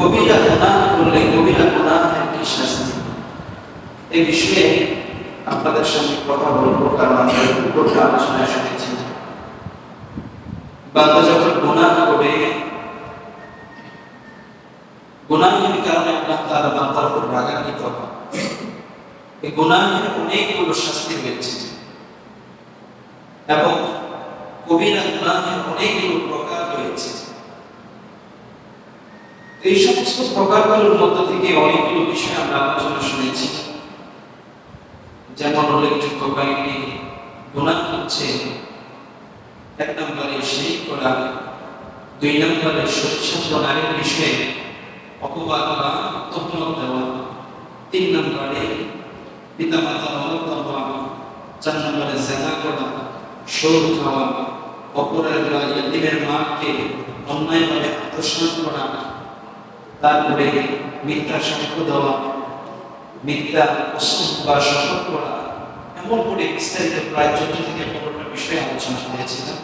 কবিরা করলে কবিরা গুনাহের কি শাস্তি এই বিষয়ে আপনাদের সঙ্গে কথা বলব, কারণ আমরা উপর আলোচনা শুনেছি। যখন গুনাহ করে কারণে তাআলা বান্দার উপর রাগান্বিত এই গুনাহের অনেকগুলো শাস্তি রয়েছে। এবং কবিরা গুনাহের অনেকগুলো প্রকার রয়েছে এই সমস্ত প্রকারগুলোর মধ্য থেকে অনেকগুলো বিষয় আমরা আলোচনা শুনেছি। যেমন উল্লেখযোগ্য কয়েকটি গুণা হচ্ছে, এক নম্বরে সেই করা, দুই নম্বরে সত্যসাধ্য নারীর বিষয়ে অপবাদ বা তহমত দেওয়া, তিন নম্বরে পিতা মাতা মদত দেওয়া চার নম্বরে জেনা করা, সুর খাওয়া, অপরের বা ইয়াতিমের মাকে অন্যায়ভাবে আত্মসাৎ করা তারপরে মিথ্যা সাক্ষ্য দেওয়া মিথ্যা বা শপথ করা এমন করে বিস্তারিত প্রায় চোদ্দ থেকে পনেরোটা বিষয়ে আলোচনা করেছিলাম।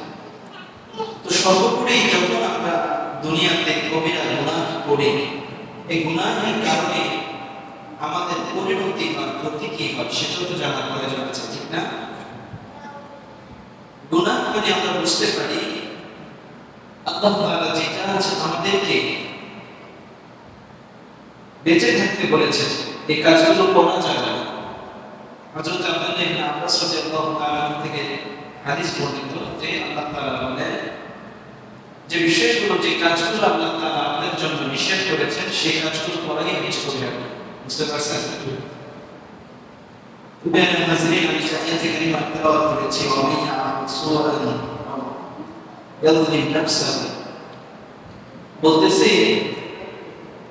তো সর্বোপরি যখন আমরা দুনিয়াতে কবিরা গুণাহ করি এই গুণাহের কারণে আমাদের পরিণতি বা ক্ষতি কি হয়, সেটাও তো জানা প্রয়োজন আছে ঠিক না? গুণাহ করে আমরা বুঝতে পারি, আল্লাহ যেটা আছে আমাদেরকে বেঁচে থাকতে বলেছেন এই কাজগুলো করা যাবে না হযরত আব্দুল্লাহ ইবনে আব্বাস রাদিয়াল্লাহু তাআলা থেকে হাদিস বর্ণিত যে আল্লাহ তাআলা বলেন যে বিষয়গুলো যে কাজগুলো আল্লাহ তাআলা আমাদের জন্য নিষেধ করেছেন সেই কাজগুলো করাই হচ্ছে কবিরা বুঝতে পারছেন بين المنزلين عن الآيات الكريمة التلاوة التي ومن يعمل سوءا أو يظلم نفسه বলতেছে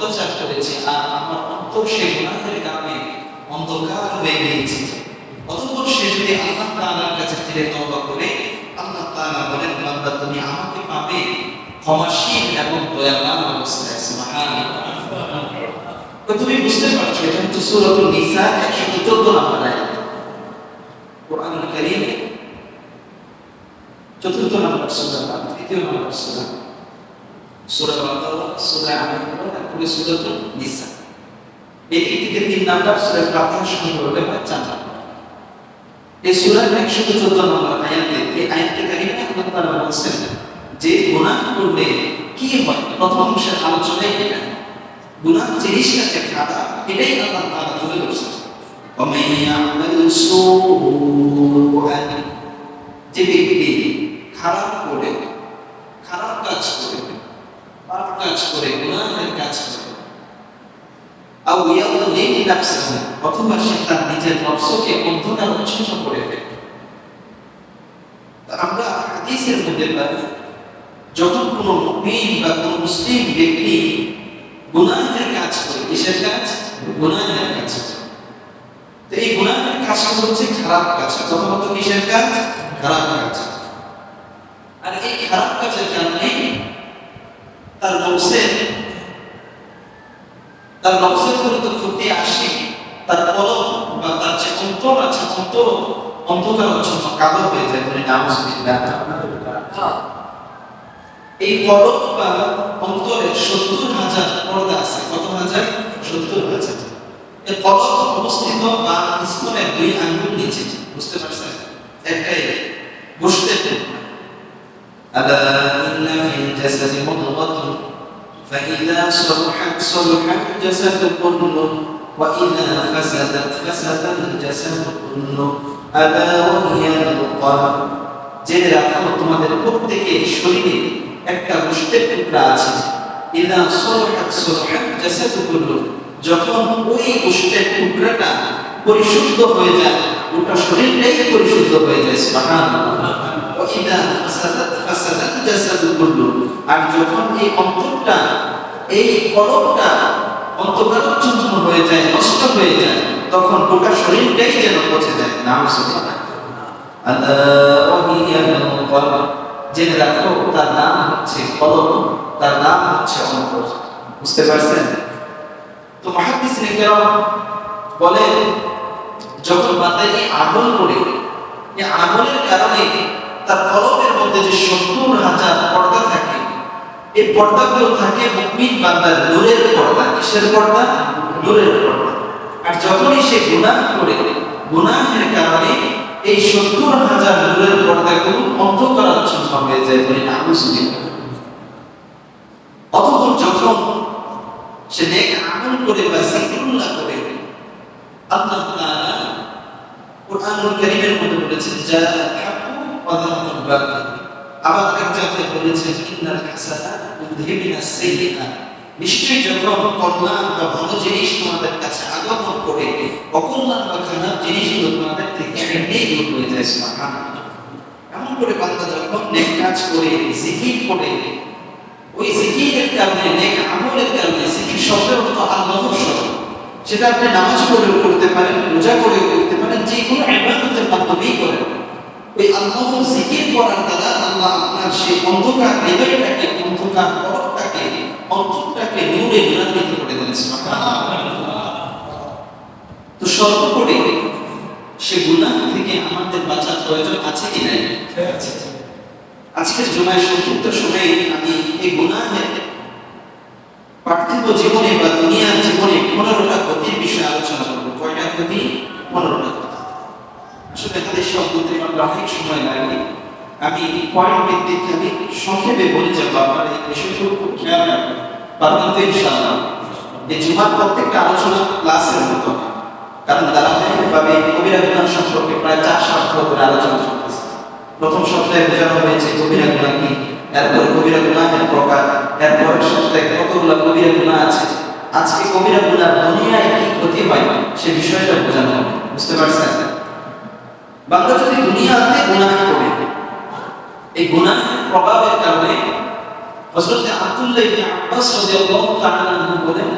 অত্যাচার করেছি, আর আমার অন্তর সেই গুনাহের কারণে অন্ধকার হয়ে গিয়েছে। অতঃপর সে যদি আল্লাহ তাআলার কাছে ফিরে তওবা করে, আল্লাহ তাআলা বলেন, বান্দা, তুমি আমাকে পাবে ক্ষমাশীল এবং দয়াবান অবস্থায়। সুবহানাল্লাহ। তো তুমি বুঝতে পারছ, এটা হচ্ছে সূরাতুল নিসা 114 নম্বর আয়াত। কোরআনুল কারীম চতুর্থ নম্বর সূরা তৃতীয় নম্বর সূরা। সূরা বাকারা সূরা আল ইমরান তারপরে সূরাতুল নিসা এই তিন থেকে তিন নাম্বার সূরা ফাতিহা শুরু করলে হয় চার নাম্বার এই সূরার 114 নম্বর আয়াতে এই আয়াতে কারিমে আল্লাহ তাআলা বলেছেন যে গুনাহ করলে কি হয় প্রথম অংশের আলোচনায় এটা গুনাহ জিনিসটা যে খারাপ এটাই আল্লাহ তাআলা তুলে ধরছেন ومن يعمل سوءا যে ব্যক্তি খারাপ করে খারাপ কাজ করে পাপ কাজ করে, গুনাহের কাজ করে। আও ইয়াদলিম নাফসাহু, অথবা সে তার নিজের নফসকে অন্ধকার উচ্ছন্ন করে আমরা হাদিসের মধ্যে পাই, যখন কোনো মুমিন বা কোনো মুসলিম ব্যক্তি গুনাহের কাজ করে, কিসের কাজ? গুনাহের কাজ তো এই গুনাহের কাজটা হচ্ছে খারাপ কাজ, প্রথমত কিসের কাজ? খারাপ কাজ। আর এই খারাপ কাজের কারণে তার নবসের তার নবসের তো ক্ষতি আসে, তার কলম বা তার যে অন্তর আছে, অন্তর, অন্ধকার অচ্ছন্ন কাদর হয়ে যায় বলে নাম এই কলম বা অন্তরে সত্তর হাজার পর্দা আছে, কত হাজার? সত্তর হাজার। কলম অবস্থিত বা স্কুলের দুই আঙ্গুল নিচে, বুঝতে পারছেন? একটাই বসতে আদা فإذا صلحت صلح الجسد كله وإذا فسدت فسد الجسد كله ألا وهي القلب জেনে রাখো তোমাদের প্রত্যেকের শরীরে একটা গোষ্ঠের টুকরা আছে ইদা সলহাত সলহাত জাসাদু কুল্লু যখন ওই গোষ্ঠের টুকরাটা পরিশুদ্ধ হয়ে যায় গোটা শরীরটাই পরিশুদ্ধ হয়ে যায় সুবহানাল্লাহ ওয়া ইদা ফাসাদাত ফাসাদাত জাসাদু কুল্লু আর যখন এই অন্তরটা এই হয়ে যায়, নষ্ট হয়ে যায়, তখন গোটা শরীরটাই যেন পচে যায়। নাম জেনে রাখো, তার নাম হচ্ছে কলম, তার নাম হচ্ছে অন্তর। বুঝতে পারছেন? তো মহাদিস বলেন, যখন বান্দা এই আমল করে, এই কারণে তার কলমের মধ্যে যে সত্তর হাজার পর্দা থাকে এই পর্দাগুলো থাকে মুকমিন বান্দার নূরের পর্দা। কিসের পর্দা? নূরের পর্দা। আর যখনই সে গুনাহ করে, গুনাহের কারণে এই সত্তর হাজার নূরের পর্দাগুলো অন্ধকারাচ্ছন্ন হয়ে যায় বলে নাউজুবিল্লাহ অতঃপর যখন সে নেক আমল করে বা জিকিরুল্লাহ করে, আল্লাহ তাআলা কুরআনুল কারীমের মধ্যে বলেছেন যা হাক্কু ওয়া বাতিল আবার এক বলেছেন, ইন্নাল ইউযহিবুনাস সাইয়্যাত নিশ্চয়ই যখন কল্যাণ বা ভালো জিনিস তোমাদের কাছে আগমন করে, অকল্যাণ বা খারাপ জিনিসগুলো তোমাদের থেকে হয়ে যায় এমন করে বান্দা যখন নেক কাজ করে, জিকির করে, ওই জিকিরের কারণে, নেক আমলের কারণে, জিকির শব্দের অর্থ আল্লাহর শব্দ সেটা আপনি নামাজ পড়েও করতে পারেন, রোজা করেও করতে পারেন, যে কোনো মাধ্যমেই করেন। ওই আল্লাহর জিকির করার দ্বারা আল্লাহ আপনার সেই অন্ধকার হৃদয়টাকে, অন্ধকার পরটাকে অন্তরটাকে নূরে করে দেন তো সে গুনাহ থেকে আমাদের বাঁচার প্রয়োজন আছে কি নাই? আজকের জুমায় সংক্ষিপ্ত সময়ে আমি এই গুনাহের পার্থিব জীবনে বা দুনিয়ার জীবনে পনেরোটা ক্ষতির বিষয়ে আলোচনা করব কয়টা ক্ষতি পনেরোটা ক্ষতি আসলে তাদের সব বলতে পারলে অনেক সময় লাগে আমি পয়েন্ট ভিত্তিক আমি সংক্ষেপে বলে যাব আপনার এই বিষয়গুলো খুব খেয়াল রাখবেন। পারবেন তো ইনশাআল্লাহ এই জুমার প্রত্যেকটা আলোচনা ক্লাসের মতো কারণ ধারাবাহিকভাবে কবিরা গুণার সম্পর্কে প্রায় চার সপ্তাহ ধরে আলোচনা চলতেছে। প্রথম সপ্তাহে বোঝানো হয়েছে কবিরা গুণা কি, এরপর কবিরা গুনাহের প্রকার, এরপর সপ্তাহে কতগুলো কবিরা গুণা আছে, আজকে কবিরা গুণা দুনিয়ায় কি ক্ষতি হয়, সে বিষয়টা বোঝানো হবে। বুঝতে পারছেন? বান্দা যদি দুনিয়াতে গুনাহ করে এই গুনাহের প্রভাবের কারণে হযরত আব্দুল্লাহ ইবনে আব্বাস রাদিয়াল্লাহু তাআলা আনহু বলেন,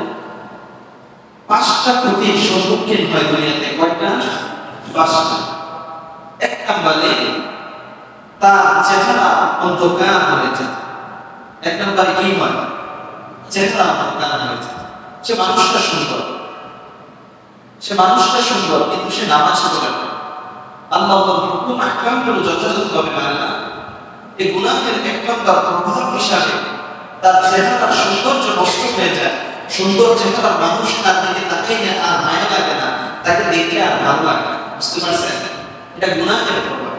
পাঁচটা ক্ষতির সম্মুখীন হয় দুনিয়াতে। কয়টা? পাঁচটা। এক নম্বরে, তার চেহারা অন্ধকার হয়ে যায়। এক নম্বরে কি হয় চেহারা অন্ধকার হয়ে যায়। সে মানুষটা সুন্দর। সে মানুষটা সুন্দর, কিন্তু সে নামাজ পড়ে না। আল্লাহ হুকুম আহকামগুলো যথাযথভাবে মানে না এই গুনাহের এক নম্বর প্রভাব হিসাবে তার চেহারার সৌন্দর্য নষ্ট হয়ে যায়। সুন্দর চেহারার মানুষ তার দিকে তাকাইলে আর মায়া লাগে না, তাকে দেখলে আর ভালো লাগে না। বুঝতে পারছেন? এটা গুনাহের প্রভাব।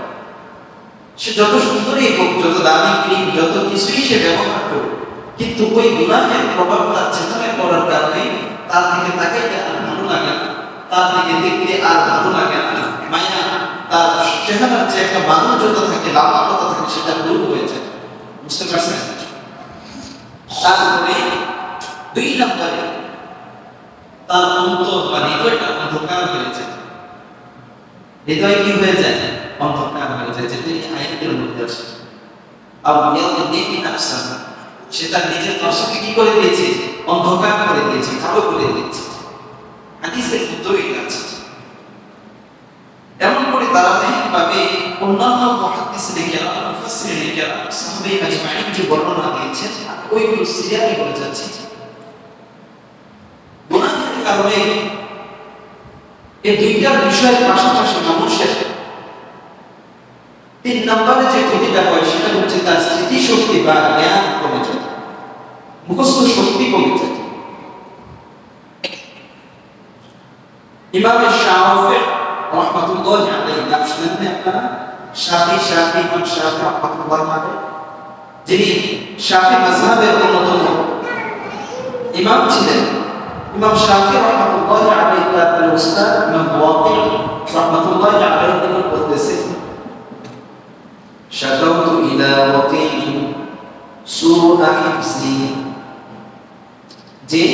সে যত সুন্দরই হোক, যত দামি ক্রিম, যত কিছুই সে ব্যবহার করুক, কিন্তু ওই গুনাহের প্রভাব তার চেহারায় পড়ার কারণে তার দিকে তাকাইলে আর ভালো লাগে না, তার দিকে দেখতে আর ভালো লাগে না, মায়া তার চেহারার যে একটা মাধুর্যতা থাকে লাভবানতা থাকে, সেটা দূর হয়ে যায়। বুঝতে পারছেন? তারপরে দুই নম্বরে তার অন্তর বা হৃদয়টা অন্ধকার হয়ে যায়। হৃদয় কি হয়ে যায়? অন্ধকার হয়ে যায় যেটা এই আয়াতের মধ্যে আছে। আবিয়াদিন নাফসাহ সে তার নিজের নফসকে কি করে দিয়েছে? অন্ধকার করে দিয়েছে কালো করে দিয়েছে। হাদিসের মধ্যেও আছে। এমন করে অন্যান্য কেরাম মুফাসসিরের কেরাম সাহাবায়ে আজমাইন যে বর্ণনা দিয়েছেন ওইগুলো সিরিয়ালে বলে যাচ্ছে। কারণে এই দুইটার বিষয়ের পাশাপাশি মানুষের তিন নম্বরে যে ক্ষতিটা হয়, সেটা হচ্ছে তার স্মৃতিশক্তি বা জ্ঞান কমে যায়, মুখস্থ শক্তি কমে যায়। ইমাম শাহফি রহমাতুল্লাহ আলাইহি নাম শুনেন না আপনারা শাফি শাফি ইমাম শাফি রহমাতুল্লাহ আলাইহি যিনি শাফি মাযহাবের অন্যতম ইমাম ছিলেন ইমাম শাফি রহমাতুল্লাহ আলাইহি তার উস্তাদ ইমাম ওয়াকি রহমাতুল্লাহ আলাইহি তিনি বলতেছেন شكوت إلى وقيع سوء حفظي যে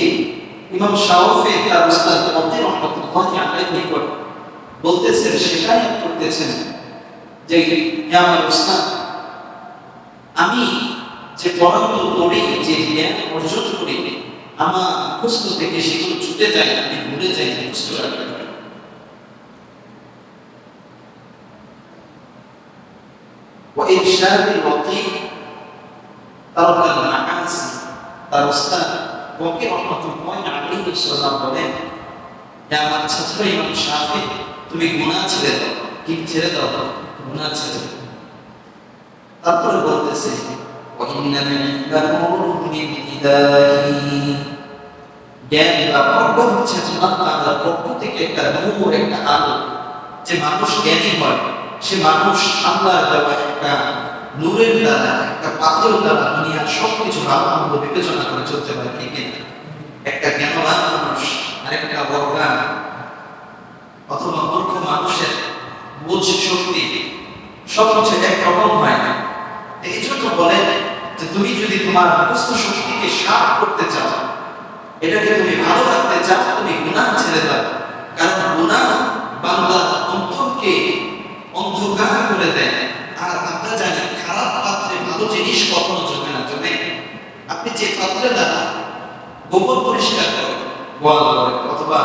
ইমাম শাওফি তার উস্তাদ মতি রহমাতুল্লাহ আলাইহি নিকট বলতেছেন শেখায়ত করতেছেন যে হে আমার উস্তাদ আমি যে পড়াগুলো পড়ি যে জ্ঞান অর্জন করি আমার মুখস্থ থেকে সেগুলো ছুটে যায় আমি ভুলে যাই মুখস্থ রাখতে পারি وإرشاد الوقي ترك المعاصي তার উস্তাদ ওকে রহমতুল্লাহ আলাইহি সাল্লাম বলেন যে আমার ছাত্র ইমাম শাফি তুমি গুণা ছেড়ে দাও। কি ছেড়ে দাও? গুণা ছেড়ে তারপরে বলতেছে মানুষ জ্ঞানী সে মানুষ দেওয়া একটা নূরের দ্বারা, একটা পাথর সবকিছু বিবেচনা করে চলতে পারে একটা জ্ঞানবান মানুষ আর একটা অথবা মূর্খ মানুষের বোঝ শক্তি সব সবকিছু একরকম হয় না। এই জন্য বলেন যে তুমি যদি তোমার মুখস্থ শক্তিকে সাপ করতে চাও, এটাকে তুমি ভালো রাখতে চাও, তুমি গুনাহ ছেড়ে দাও। কারণ গুনাহ বাংলা অন্তরকে অন্ধকার করে দেয়। আর আমরা জানি খারাপ পাত্রে ভালো জিনিস কখনো জমে না। জমে আপনি যে পাত্রে দ্বারা গোবর পরিষ্কার করেন, গোয়াল অথবা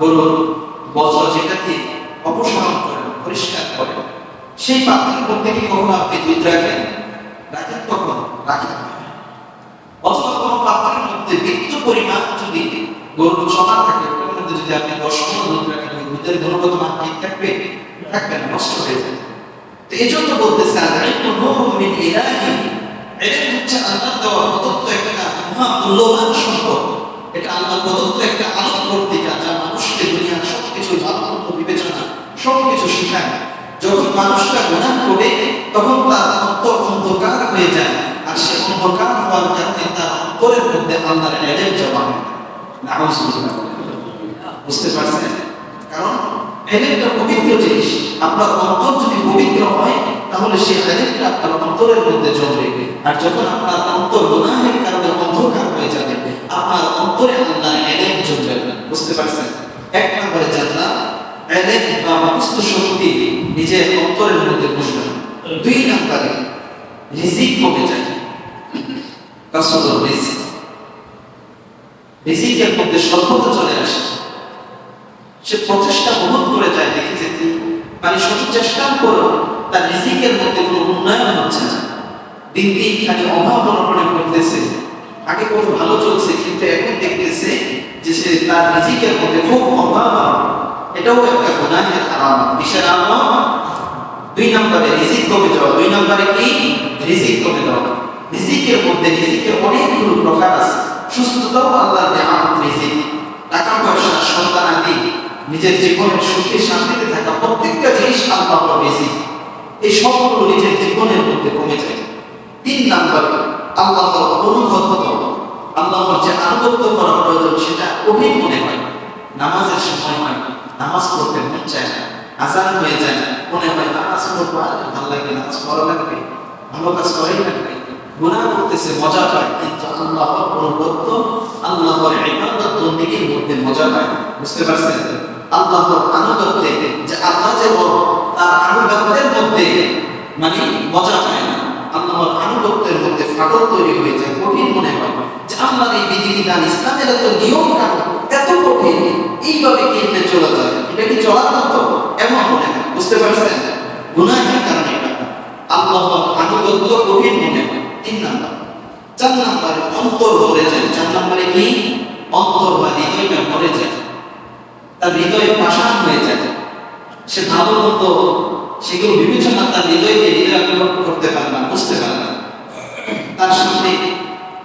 গরুর বছর যেটাকে অপসারণ করেন পরিষ্কার করেন সেই পাত্রের মধ্যে কি কখনো আপনি দুধ রাখেন রাখেন, কখন রাখেন অথবা কোনো পাত্রের মধ্যে বৃত্ত পরিমাণ যদি গরুর সমান থাকে মধ্যে যদি আপনি দশ মণ দুধ রাখেন ওই দুধের গুণগত মান থাকবে? থাকবে নষ্ট হয়ে যাবে। তো এই জন্য বলতেছে, আল-ইলমু নূরুম হচ্ছে আল্লাহর দেওয়া প্রদত্ত একটা মহা মূল্যবান সম্পদ। এটা আল্লাহ প্রদত্ত একটা আলোক বর্তিকা যা মানুষকে দুনিয়ার সবকিছু ভালো বিবেচনা, সবকিছু শেখায়। যখন মানুষটা গুনাহ করে, তখন তার অন্তর অন্ধকার হয়ে যায়, আর সে অন্ধকার হওয়ার কারণে তার অন্তরের মধ্যে আল্লাহর এলেম জমা বুঝতে পারছেন? কারণ পবিত্র জিনিস। আপনার অন্তর যদি পবিত্র হয়, তাহলে সেই আপনার অন্তরের মধ্যে জমবে। আর যখন আপনার অন্তর গুনাহের কারণে অন্ধকার হয়ে যাবে, আপনার অন্তরে আল্লাহর এলেম জমবে। বুঝতে পারছেন? এক নম্বরে জানলাম এলেম বা মুখস্থ শক্তি নিজের অন্তরের মধ্যে বসবে। দুই নম্বরে রিজিক কমে যায় কাসর রিজিক। রিজিকের মধ্যে স্বল্পতা চলে আসে। সে প্রচেষ্টা বহুত করে যায়, দেখে যেতে মানে শত চেষ্টা করো তার রিজিকের মধ্যে কোনো উন্নয়ন হচ্ছে না। দিন দিন খালি অভাব অনটনে করতেছে আগে কত ভালো চলছে, কিন্তু এখন দেখতেছে যে সে তার রিজিকের মধ্যে খুব অভাব। এটাও একটা গুনাহের আলামত কিসের আলামত দুই নম্বরে রিজিক কমে যাওয়া। দুই নম্বরে কি? রিজিক কমে যাওয়া। রিজিকের মধ্যে রিজিকের অনেকগুলো প্রকার আছে। সুস্থতাও আল্লাহর নেয়ামত রিজিক। টাকা পয়সা সন্তান আদি, নিজের জীবনের সুখে শান্তিতে থাকা প্রত্যেকটা জিনিস আল্লাহর রিজিক। এই সবগুলো নিজের জীবনের মধ্যে কমে যায়। তিন নম্বর আল্লাহর অনুগত আল্লাহর যে আনুগত্য করা প্রয়োজন সেটা কঠিন মনে হয়। নামাজের সময় হয়, নামাজ পড়তে মন চায় না, আজান হয়ে যায়, মনে হয় নামাজ পড়ব, আর ভালো লাগে নামাজ পড়া লাগবে, ভালো কাজ করাই লাগবে। গুনাহ করতেছে, মজা পায়, কিন্তু আল্লাহর অনুগত্য আল্লাহর ইবাদত বন্দেগীর মধ্যে মজা পায় বুঝতে পারছেন? আল্লাহর আনুগত্যে যে আল্লাহ যে বড়, তার আনুগত্যের মধ্যে মানে মজা পায় না। আল্লাহর আনুগত্যের মধ্যে ফাটল তৈরি হয়ে যায়, কঠিন মনে হয়। যে আল্লাহর এই বিধিবিধান ইসলামের এত নিয়ম কানুন এত কঠিন। এইভাবে কেমনে চলা যায়? এটা কি চলার মতো এমন মনে হয়। বুঝতে পারছেন? গুনাহের কারণে এটা আল্লাহর আনুগত্য কঠিন মনে হয়। তিন নাম্বার। চার নাম্বারে অন্তর ভরে যায়। চার নাম্বারে কি? অন্তর বা হৃদয়টা ভরে যায়। তার হৃদয় পাষাণ হয়ে যায়। সে ভালো মতো সেগুলো বিবেচনা তার হৃদয়কে হৃদয় করতে পারে না, বুঝতে পারে না। তার সামনে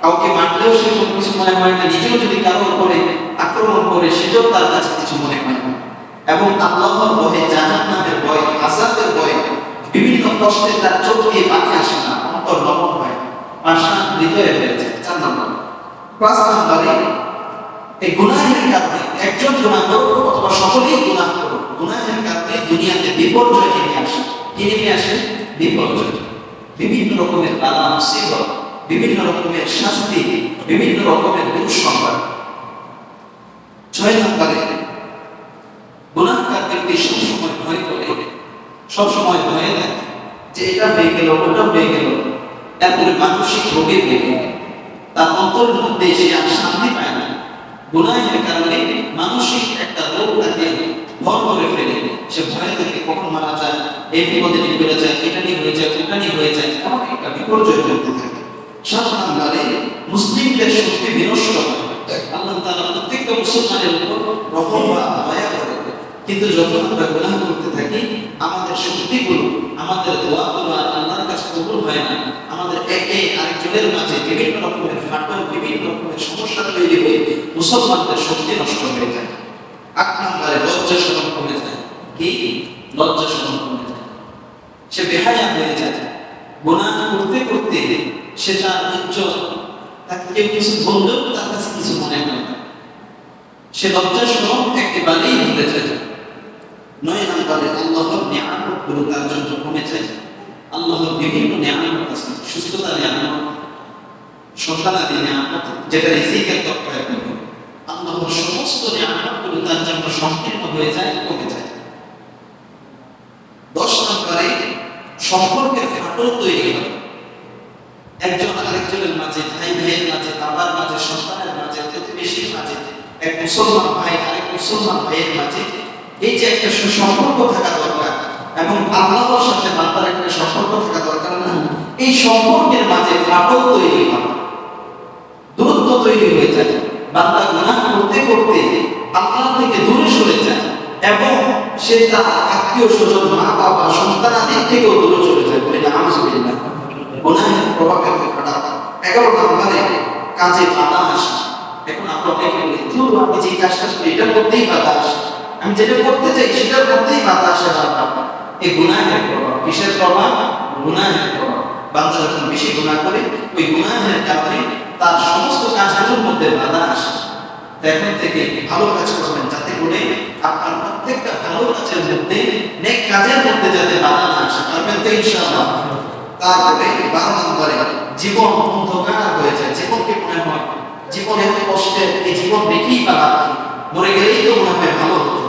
কাউকে মারলেও সে কোনো কিছু মনে হয় না, নিজেও যদি কারও উপরে আক্রমণ করে, সেটাও তার কাছে কিছু মনে হয় না। এবং আল্লাহর ভয়ে জাহান ভয় আজাদের ভয়, বিভিন্ন কষ্টে তার চোখ দিয়ে পানি আসে না, অন্তর নরম হয়। পাষাণ হৃদয়ে হয়েছে চার নম্বর। পাঁচ নম্বরে, এই গুনাহের কারণে একজন গুনাহ করুক অথবা সকলেই গুনাহ করুক, গুনাহের কারণে দুনিয়াতে বিপর্যয় নেমে আসে। কি নেমে আসে? বিপর্যয়। বিভিন্ন রকমের বালা মুসিবত বিভিন্ন রকমের শাস্তি, বিভিন্ন রকমের দুঃসংবাদ। ছয় নম্বরে ব্যক্তি সবসময় ভয় করে, সবসময় ভয়ে থাকে যে এটা হয়ে গেল, ওটা হয়ে গেল। মানসিক রোগে তার অন্তরের মধ্যে সে আর শান্তি পায় না। গুনাহের কারণে মানসিক একটা রোগ তাকে ভর করে ফেলে। সে ভয় থেকে, কখন মারা যায় এই বিপদে নিয়ে যায়, এটা নিয়ে হয়ে যায়, ওটা নিয়ে হয়ে যায়, এমন একটা বিপর্যয় থাকে। সাত নম্বরে মুসলিমদের শক্তি বিনষ্ট হয়। আল্লাহ তাআলা প্রত্যেকটা মুসলমানের উপর রহম বা দয়া করে। কিন্তু যখন আমরা গুনাহ করতে থাকি, আমাদের শক্তিগুলো, আমাদের দোয়াগুলো আর আল্লাহর কাছে কবুল হয় না, আমাদের একে আরেকজনের মাঝে বিভিন্ন রকমের ফাটল, বিভিন্ন রকমের সমস্যা তৈরি হয়ে মুসলমানদের শক্তি নষ্ট হয়ে যায়। আট নম্বরে লজ্জা শরম কমে যায়। কি? লজ্জা শরম কমে যায়। সে বেহায়া হয়ে যায়। গুনাহ করতে করতে সে তার ইজ্জত তাকে কেউ কিছু বললেও তার কাছে কিছু মনে হয় না। সে লজ্জা শরম একেবারেই ভুলে যায়। নয় নম্বরে, আল্লাহর নিয়ামতগুলো তার জন্য কমে যায়। আল্লাহর বিভিন্ন নিয়ামত আছে। সুস্থতা নিয়ামত সন্তানাদি নিয়ামত, যেটা রিজিকের তত্ত্বায় করবে আল্লাহর সমস্ত নিয়ামতগুলো তার জন্য সংকীর্ণ হয়ে যায়, কমে যায়। দশ নম্বরে, সম্পর্কের ফাটল তৈরি হয়। একজন আরেকজনের মাঝে, ভাই ভাইয়ের মাঝে বাবার মাঝে, সন্তানের মাঝে, প্রতিবেশীর মাঝে, এক মুসলমান ভাই, আরেক মুসলমান ভাইয়ের মাঝে, এই যে একটা সুসম্পর্ক থাকা দরকার এবং আল্লাহর সাথে বান্দার একটা সম্পর্ক থাকা দরকার না, এই সম্পর্কের মাঝে ফাটল তৈরি হয়, দূরত্ব তৈরি হয়ে যায়, বান্দা গুনাহ করতে করতে আল্লাহ থেকে দূরে সরে যায় এবং সে তার আত্মীয় স্বজন মা বাবা সন্তানাদির থেকেও দূরে চলে যায় বলে না আলহামদুলিল্লাহ গুনাহের প্রভাব এত খারাপ যখন বেশি গুনাহ করে, ওই গুনাহের কারণে তার সমস্ত কাজগুলোর মধ্যে বাধা আসে। এখন ভালো কাজ করবেন, যাতে করে আপনার প্রত্যেকটা ভালো কাজের মধ্যে কাজের মধ্যে যাতে বাধা না আসে। পারবেন তো ইনশাআল্লাহ? তারপরে বারো নম্বরে জীবন অন্ধকার যায় জীবনকে মনে হয়, জীবন এত কষ্টের এই জীবন রেখেই বা কি? মরে গেলেই তো মনে হয় ভালো হতো।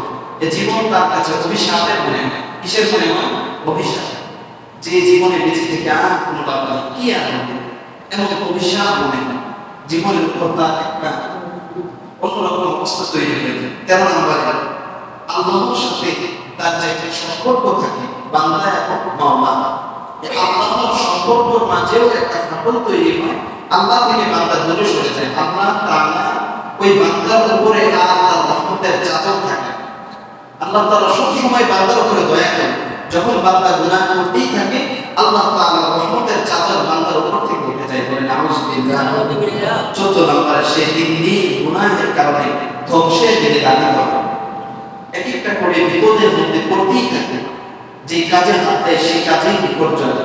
এই জীবন তার কাছে অভিশাপের মনে হয়। কিসের মনে হয়? অভিশাপ যে জীবনে বেঁচে থেকে আর কোনো লাভ কি হবে? এমন অভিশাপ মনে হয়। জীবনের উপর তার একটা অন্যরকম অবস্থা তৈরি হয়ে যায়। তেরো নম্বরে, আল্লাহর সাথে তার যে সম্পর্ক থাকে বাংলা এবং মাওলা এই আল্লাহর সম্পর্কের মাঝেও একটা ফাটল তৈরি হয় আল্লাহ থেকে বান্দা দূরে সরে যায়। আল্লাহ তাআলা ওই বান্দার উপরে আর তার রহমতের চাদর থাকে। আল্লাহ তাআলা সব সময় বান্দার উপরে দয়া করে যখন বান্দা গুনাহ করতেই থাকে আল্লাহ তাআলা রহমতের চাদর বান্দার উপর থেকে উঠে যায় বলে নাউজুবিল্লাহ চোদ্দ নম্বরে সে দিন দিন গুনাহের কারণে ধ্বংসের দিকে দাঁড়িয়ে এক একটা করে বিপদের মধ্যে পড়তেই থাকে। যে কাজে হাত দেয় সেই কাজেই বিপর্যয়।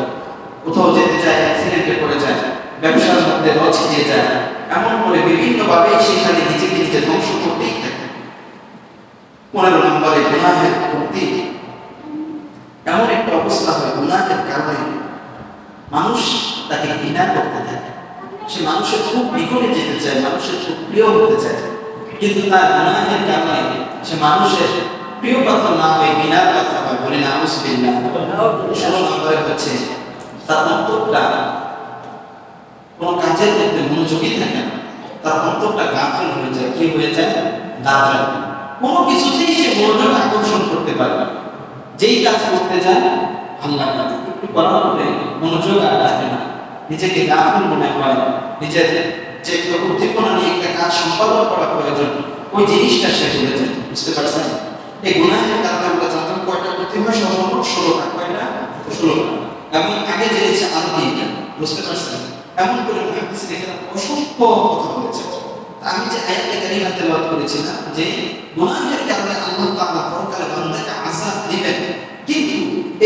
কোথাও যেতে চায়, অ্যাক্সিডেন্টে পড়ে যায়, ব্যবসার মধ্যে রচ দিয়ে যায়। এমন করে বিভিন্ন ভাবে সেখানে নিজেকে নিজে ধ্বংস করতেই থাকে। পনেরো নম্বরে করতে এমন একটা অবস্থা হয়, গুনাহের কারণে মানুষ তাকে ঘৃণা করতে থাকে। সে মানুষের খুব যেতে চায়, মানুষের খুব প্রিয় হতে চায়। কিন্তু তার গুনাহের কারণে সে মানুষের প্রিয় কথা না হয়ে বিনার কথা হয়। বলে না মুসলিম ষোলো নম্বরে হচ্ছে তার অন্তরটা কোন কাজের মধ্যে মনোযোগী থাকে না। তার অন্তরটা গাফেল হয়ে যায়। কি হয়ে যায়? গাফেল। কোনো কিছুতেই সে মনোযোগ আকর্ষণ করতে পারে না। যেই কাজ করতে যায়, আল্লাহ একটু করার পরে মনোযোগ আর রাখে না। নিজেকে গাফেল মনে হয়। নিজের যে উদ্দীপনা নিয়ে একটা কাজ সম্পাদন করা প্রয়োজন। ওই জিনিসটা সে বুঝতে পারছেন? এই গুণাহের কারণে আমরা জানতাম করতে হয় সর্বমোট ষোলোটা কয়টা ষোলোটা এবং আগে জেনেছে, আরও তিনটা বুঝতে পারছেন? এমন করে মহাদিস এখানে অসংখ্য কথা বলেছে। আমি যে আয়াতটা কারিমা তেলাওয়াত করেছিলাম, যে গুনাহের কারণে আল্লাহ তাআলা পরকালে বান্দাকে আযাব দিবেন, কিন্তু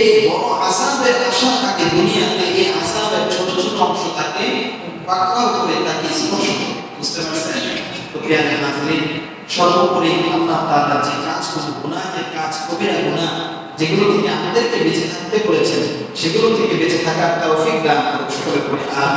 এই বড় আযাবের আশা থাকে দুনিয়াতে, এই আযাবের ছোট ছোট অংশ থাকে পাকড়াও করে তাকে স্পর্শ করে। বুঝতে পারছেন? তো প্রিয় নাজরিন সর্বোপরি আল্লাহ তাআলা যে কাজগুলো, গুনাহের কাজ, কবিরা গুনাহ যেগুলো তিনি আমাদেরকে বেঁচে থাকতে বলেছেন সেগুলো থেকে বেঁচে থাকার তৌফিক দান করুন। সকলে করে আর